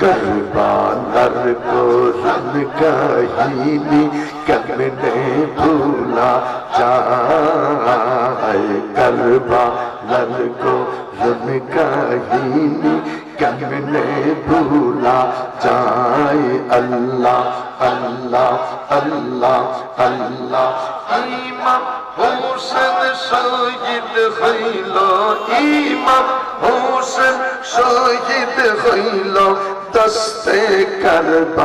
کربالر کو رنگ کہیں بھی کب نے بھولا چاہے کربالر کو رنگ کہیں بھی کب نے بھولا چاہے اللہ اللہ اللہ اللہ امام حسین سید خیلا امام حسین سید দস্তে কারবালায়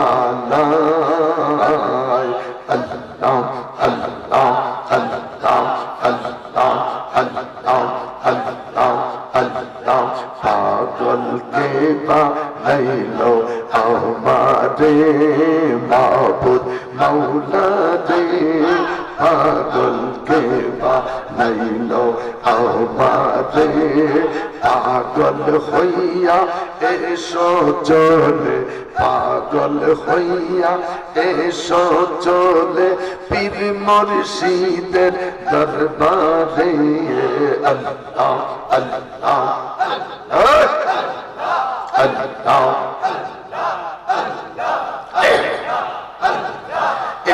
আল্লাহ আল্লাহ আল্লাহ আল্লাহ আল্লাহ আল্লাহ আল্লাহ। পাগলকে বানাইল আমারে মাবুদ মাওলা রে পাগলকে বানাইল আমারে পাগল হইয়া এসো চলে পাগল হইয়া এসো চলে পীর মুর্শিদের দরবারে আল্লাহ আল্লাহ আল্লাহ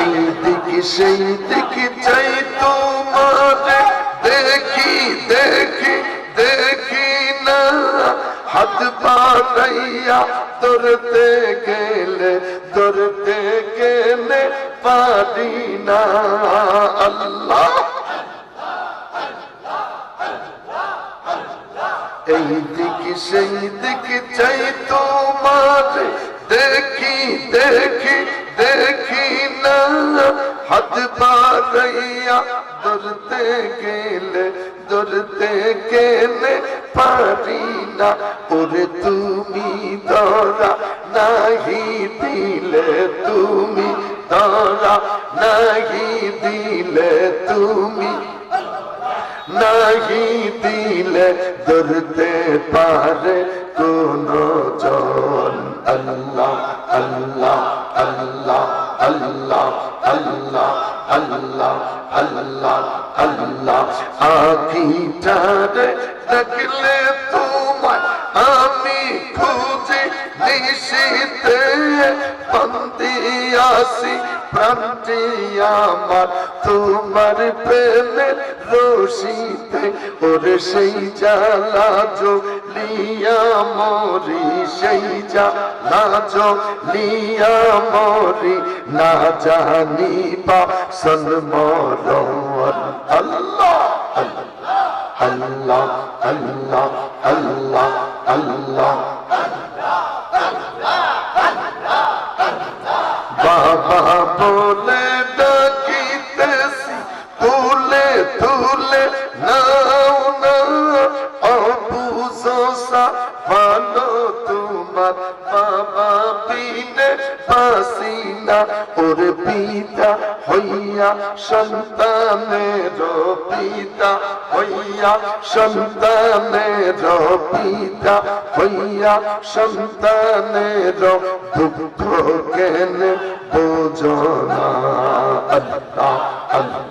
এই দিকে সেই দিকে দেখি দেখি দেখি না হাত বাড়াইয়া ধরতে গেলে ধরতে গেলে পারি না আল্লাহ এই দিকে সেই দিকে চাই তোমার দেখি দেখি দেখি না হাত বাড়াইয়া ধরতে গেলে ধরতে গেলে পারি না ওরে তুমি ধরা নাহি দিলে তুমি ধরা নাহি দিলে তুমি নাহি দিলে ধরতে পারে কোন জন আল্লাহ আল্লাহ আল্লাহ আল্লাহ আল্লাহ আল্লাহ আল্লাহ আল্লাহ। আখিটারে দেখলে তোমায় আমি খুঁজে নিশিতে বন্দি আসি প্রান্তি আমার তোমার প্রেমের রশিতে ওরে সেই জ্বালা লিয়া মরি সেই জ্বালা লিয়া মরি না জানি বা সন্মরণ আল্লাহ আল্লাহ আল্লাহ আল্লাহ আল্লাহ বাবা তুলে নাও না অবুজসা ভালো তোমার বাবা বিনে পাসিনা ওর পিতা হইয়া সন্তানের পিতা হইয়া সন্তানের পিতা হইয়া সন্তানের দুঃখ কেন বোঝনা আল্লাহ আল্লাহ।